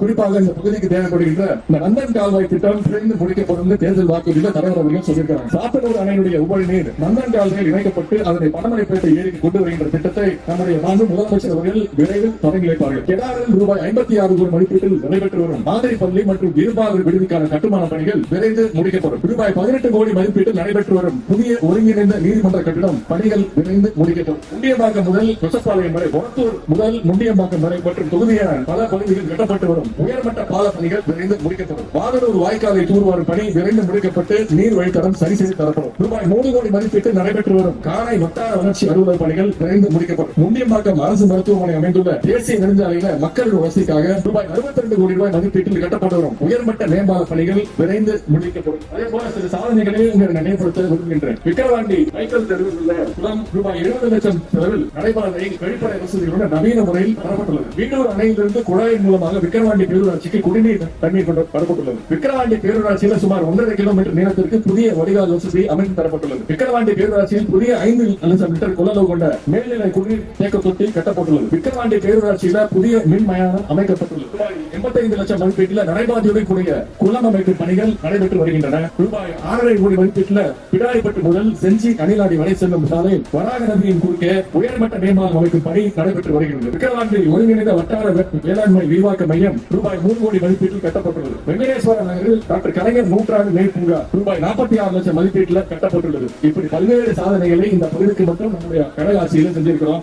குறிப்பாக இந்த பகுதிக்கு தேவைப்படுகின்ற இந்த நந்தன் கால்வாய் திட்டம் விரைந்து முடிக்கப்படும் தேர்தல் வாக்குறுதியில் தலைவர் அவர்கள் சொல்லியிருக்கிறார் சாத்தனூர் அணையினுடைய உபரி நீர் நந்தன் கால்வாயில் இணைக்கப்பட்டு அதனை பணமலைப்பேட்டை ஏரிக்கு கொண்டு வருகின்ற திட்டத்தை நம்முடைய மாண்பு முதலமைச்சர் அவர்கள் விரைவில் தொடங்கி வைப்பார்கள் கெடாரில் ரூபாய் ஐம்பத்தி ஆறு கோடி மதிப்பீட்டில் நடைபெற்று வரும் மாதிரி பள்ளி மற்றும் இருபாலர் விடுதிக்கான கட்டுமான பணிகள் விரைந்து முடிக்கப்படும். ரூபாய் பதினெட்டு கோடி மதிப்பீட்டில் நடைபெற்று வரும் புதிய ஒருங்கிணைந்த நீதிமன்ற கட்டிடம் பணிகள் விரைந்து முடிக்கப்படும். முண்டியம்பாக்கம் முதல் கொசப்பாளையம் வரை ஒரத்தூர் முதல் முண்டியம்பாக்கம் வரை மற்றும் தொகுதியான பல பகுதிகள் கட்டப்பட்டு வரும். உயர்மட்ட பால பணிகள் விரைந்து முடிக்கப்படும். வாகனூர் வாய்க்காலை தூர்வாரும் பணி விரைந்து முடிக்கப்பட்டு நீர் வழித்தடம் சரி செய்து தரப்படும். ரூபாய் மூணு கோடி மதிப்பீட்டில் நடைபெற்று வரும். காணை வட்டார வளர்ச்சி அலுவலர் பணிகள் விரைந்து முடிக்கப்படும். முண்டியம்பாக்கம் அரசு மருத்துவமனை அமைந்துள்ள தேசிய நெடுஞ்சாலையில மக்கள் வசதிக்காக ரூபாய் அறுபத்தி ரெண்டு கோடி ரூபாய் மதிப்பீட்டில் கட்டப்பட்டு வரும். உயர்மட்ட மேம்பால பணிகள் விரைந்து முடிக்கப்படும். அதே போல சில சாதனைகளை உங்களை நினைவுபடுத்த விரும்புகின்றேன். விக்கிரவாண்டி வைக்கல் தெருவில் உள்ள குளம் ரூபாய் எழுபது லட்சம் செலவில் நடைபாதை வெளிப்படை வசதிகளுடன் நவீன முறையில் தரப்பட்டுள்ளது. வீட்டூர் அணையிலிருந்து குழாயின் மூலமாக விக்கிரவாண்டி பேரூராட்சிக்கு குடிநீர் தண்ணீர் கொண்டு வரப்பட்டுள்ளது விக்கிரவாண்டி பேரூராட்சியில் சுமார் ஒன்றரை கிலோமீட்டர் நீளத்திற்கு புதிய வடிகால் வசதி அமைத்து தரப்பட்டுள்ளது. விக்கிரவாண்டி பேரூராட்சியில் புதிய ஐந்து லட்சம் லிட்டர் கொள்ளளவு கொண்ட மேல்நிலை குடிநீர் தேக்க தொட்டி கட்டப்பட்டுள்ளது. விக்கிரவாண்டி பேரூராட்சியில புதிய மின் மயானம் அமைக்கப்பட்டுள்ளது. ரூபாய் எண்பத்தைந்து லட்சம் மதிப்பீட்டில் நடைபாதையுடன் கூடிய குளம் அமைப்பு பணிகள் நடைபெற்று வருகின்றன. ரூபாய் ஆறரை கோடி மதிப்பீட்டில் பிடாரிப்பட்டு முதல் செஞ்சி அணிலாடி வரை செல்லும் சாலை வராக நதியின் குறுக்கே உயர்மட்ட மேம்பாலம் அமைக்கும் பணி நடைபெற்று வருகிறது விக்கிரவாண்டி ஒருங்கிணைந்த வட்டார வேளாண்மை விரிவாக்க மையம் ரூபாய் மூணு கோடி மதிப்பீட்டில் கட்டப்பட்டுள்ளது. வெங்கடேஸ்வர நகரில் டாக்டர் கலைஞர் நூற்றாண்டு நெல் பூங்கா ரூபாய் நாற்பத்தி ஆறு லட்சம் மதிப்பீட்டில் கட்டப்பட்டுள்ளது. இப்படி பல்வேறு சாதனைகளை இந்த பகுதிக்கு மட்டும் நம்முடைய கடலாட்சியில் செஞ்சிருக்கிறோம்.